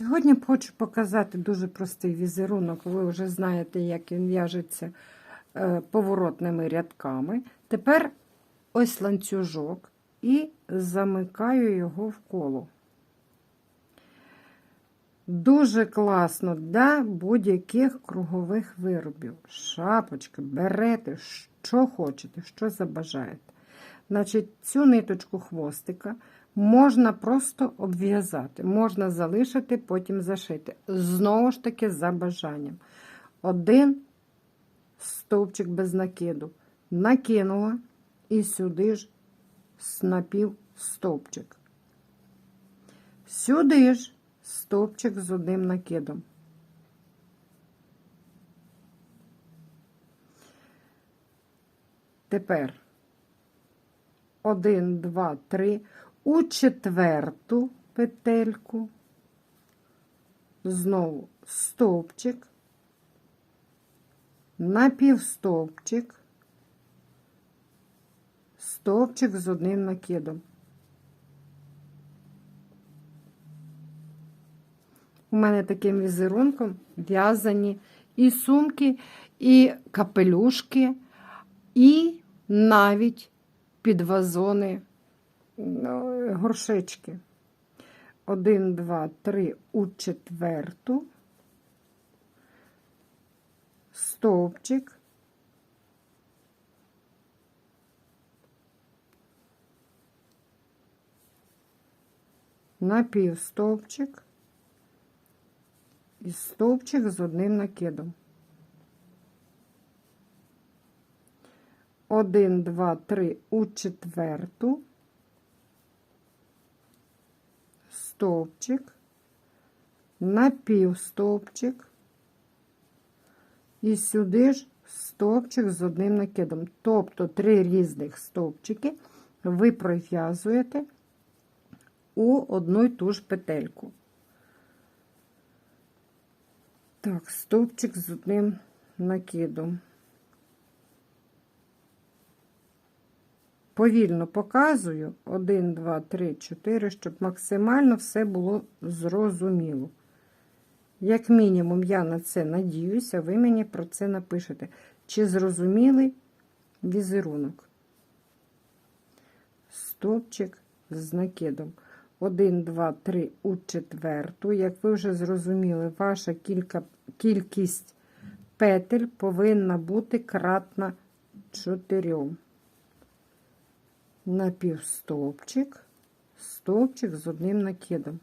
Сьогодні хочу показати дуже простий візерунок. Ви вже знаєте, як він в'яжеться е, поворотними рядками. Тепер ось ланцюжок і замикаю його в коло. Дуже класно для будь-яких кругових виробів. Шапочки, берете, що хочете, що забажаєте. Значить, цю ниточку хвостика можна просто обв'язати, можна залишити, потім зашити. Знову ж таки, за бажанням. Один стовпчик без накиду. Накинула і сюди ж напів стовпчик. Сюди ж стовпчик з одним накидом. Тепер один, два, три. У четверту петельку, знову стовпчик, напівстовпчик, стовпчик з одним накидом. У мене таким візерунком в'язані і сумки, і капелюшки, і навіть під вазони ну, горшечки. Один, два, три у четверту, стовпчик, напівстовпчик і стовпчик з одним накидом. Один, два, три у четверту, стовпчик, напівстовпчик і сюди ж стовпчик з одним накидом. Тобто три різних стовпчики ви пров'язуєте у одну й ту ж петельку. Так, стовпчик з одним накидом. Повільно показую 1, 2, 3, 4, щоб максимально все було зрозуміло. Як мінімум, я на це надіюся, ви мені про це напишете. Чи зрозумілий візерунок? Стопчик з накидом. 1, 2, 3 у четверту. Як ви вже зрозуміли, ваша кілька, кількість петель повинна бути кратна 4 напівстовпчик, стовпчик з одним накидом.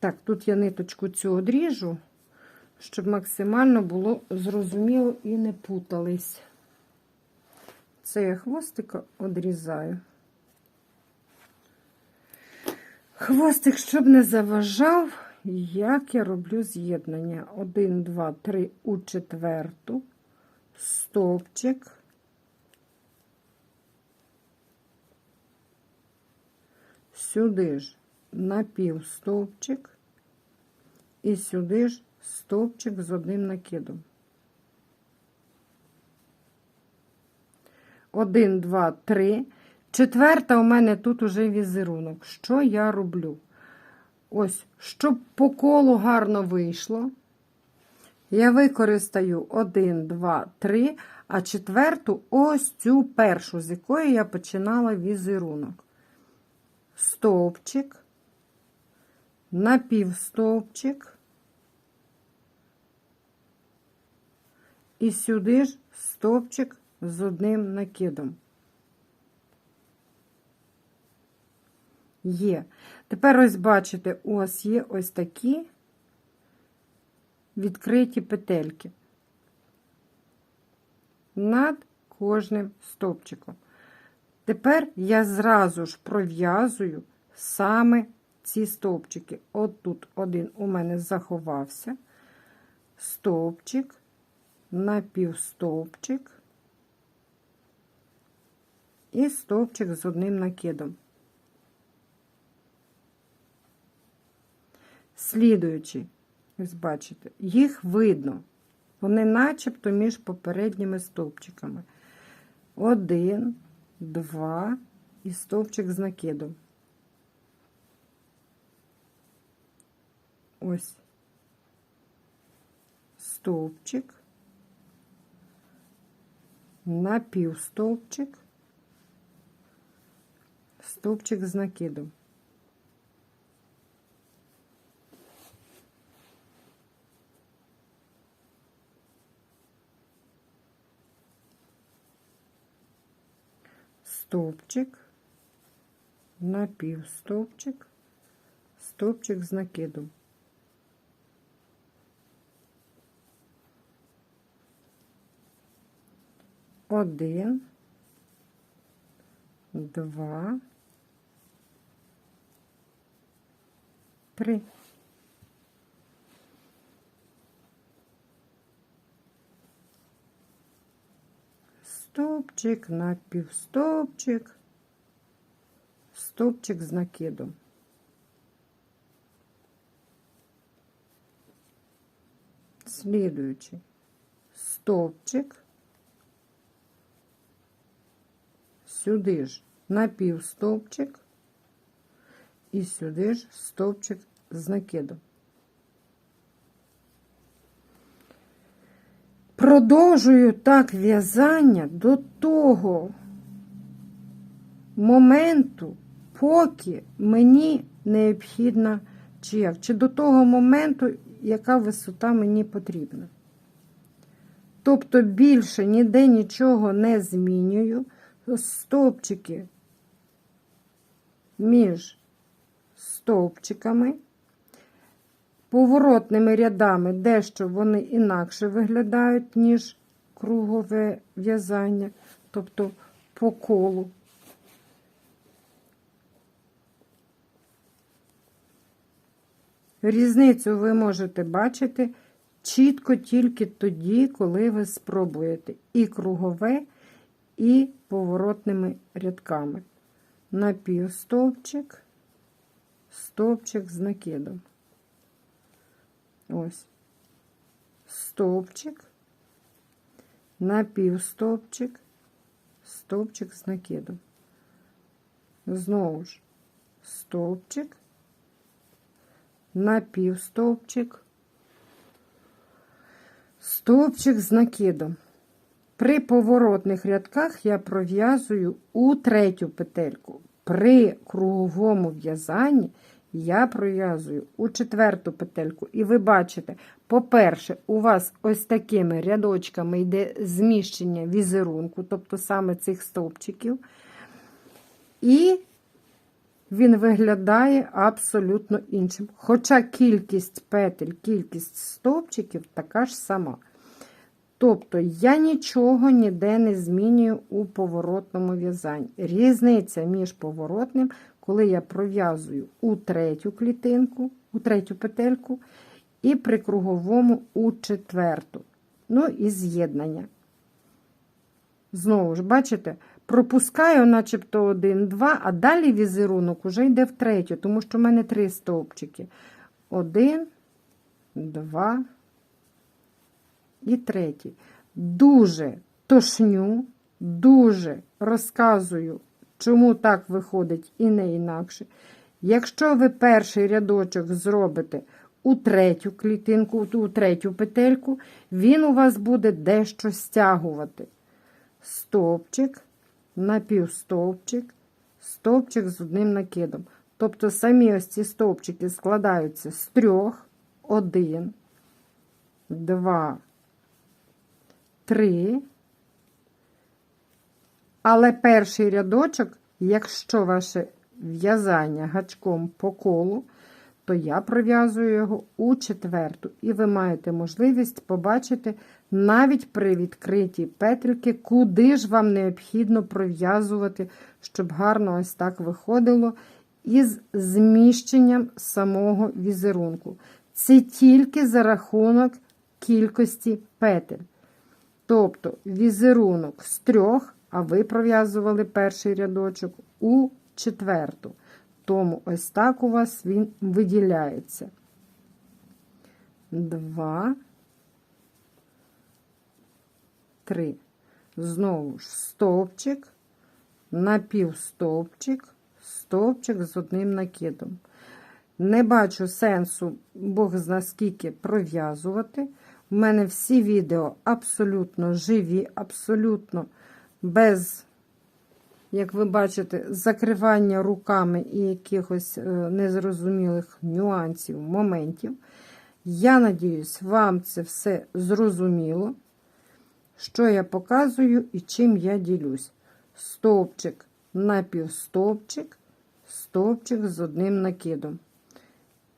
Так, тут я ниточку цю одріжу, щоб максимально було зрозуміло і не путались. Це я хвостика одрізаю. Хвостик, щоб не заважав, як я роблю з'єднання. 1, 2, 3 у четверту, стовпчик. Сюди ж напівстовпчик і сюди ж стовпчик з одним накидом. Один, два, три. Четверта у мене тут уже візерунок. Що я роблю? Ось, щоб по колу гарно вийшло, я використаю 1, 2, 3, а четверту ось цю першу, з якої я починала візерунок стовпчик, напівстовпчик і сюди ж стовпчик з одним накидом. Є. Тепер ось бачите, вас є ось такі відкриті петельки над кожним стовпчиком. Тепер я зразу ж пров'язую саме ці стовпчики. От тут один у мене заховався, стовпчик, напівстовпчик і стовпчик з одним накидом. Слідуючи, бачите, їх видно. Вони начебто між попередніми стовпчиками. Один, два і стовпчик з накидом. ось стовпчик, напівстовпчик, стовпчик з накидом. Стовпчик, напівстовпчик, стовпчик з накидом. Один, два, три. Стовпчик, напівстовпчик, стовпчик з накидом. Слідуючий стовпчик, сюди ж напівстовпчик і сюди ж стовпчик з накидом. Продовжую так в'язання до того моменту, поки мені необхідна чи чи до того моменту, яка висота мені потрібна. Тобто більше ніде нічого не змінюю, стовпчики між стовпчиками, поворотними рядами дещо вони інакше виглядають, ніж кругове в'язання, тобто по колу. Різницю ви можете бачити чітко тільки тоді, коли ви спробуєте і кругове, і поворотними рядками. Напівстовпчик, стовпчик з накидом. Ось. Стовпчик, напівстовпчик, стовпчик з накидом. Знову ж стовпчик, напівстовпчик, стовпчик з накидом. При поворотних рядках я пров'язую у третю петельку. При круговому в'язанні я пров'язую у четверту петельку. І ви бачите, по-перше, у вас ось такими рядочками йде зміщення візерунку, тобто саме цих стовпчиків. І він виглядає абсолютно іншим. Хоча кількість петель, кількість стовпчиків така ж сама. Тобто я нічого ніде не змінюю у поворотному в'язанні. Різниця між поворотним, коли я пров'язую у третю клітинку, у третю петельку, і при круговому у четверту. Ну і з'єднання. Знову ж, бачите, пропускаю, начебто, один, два, а далі візерунок уже йде в третю, тому що в мене три стовпчики. Один, два і третій. Дуже тошню, дуже розказую, чому так виходить і не інакше. Якщо ви перший рядочок зробите у третю клітинку, у третю петельку, він у вас буде дещо стягувати. Стовпчик, напівстовпчик, стовпчик з одним накидом. Тобто самі ось ці стовпчики складаються з трьох, один, два, три. Але перший рядочок, якщо ваше в'язання гачком по колу, то я пров'язую його у четверту. І ви маєте можливість побачити навіть при відкритій петельки, куди ж вам необхідно пров'язувати, щоб гарно ось так виходило, із зміщенням самого візерунку. Це тільки за рахунок кількості петель. Тобто візерунок з трьох, а ви пров'язували перший рядочок у четверту. Тому ось так у вас він виділяється. Два, три. Знову ж стовпчик, напівстовпчик, стовпчик з одним накидом. Не бачу сенсу, Бог зна скільки, пров'язувати. У мене всі відео абсолютно живі, абсолютно без, як ви бачите, закривання руками і якихось е, незрозумілих нюансів, моментів. Я надіюсь, вам це все зрозуміло, що я показую і чим я ділюсь. Стовпчик напівстовпчик, стовпчик з одним накидом.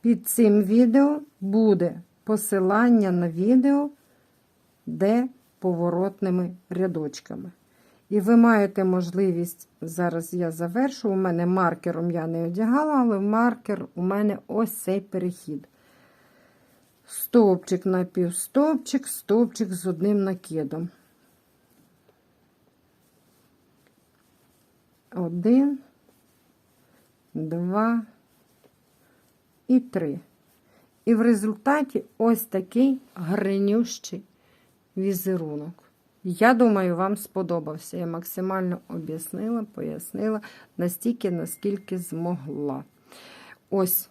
Під цим відео буде посилання на відео, де поворотними рядочками. І ви маєте можливість, зараз я завершу, у мене маркером я не одягала, але маркер у мене ось цей перехід. Стовпчик на півстовпчик, стовпчик з одним накидом. Один, два і три. І в результаті ось такий гринющий візерунок. Я думаю, вам сподобався. Я максимально об'яснила, пояснила настільки, наскільки змогла. Ось,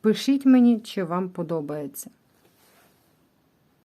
пишіть мені, чи вам подобається.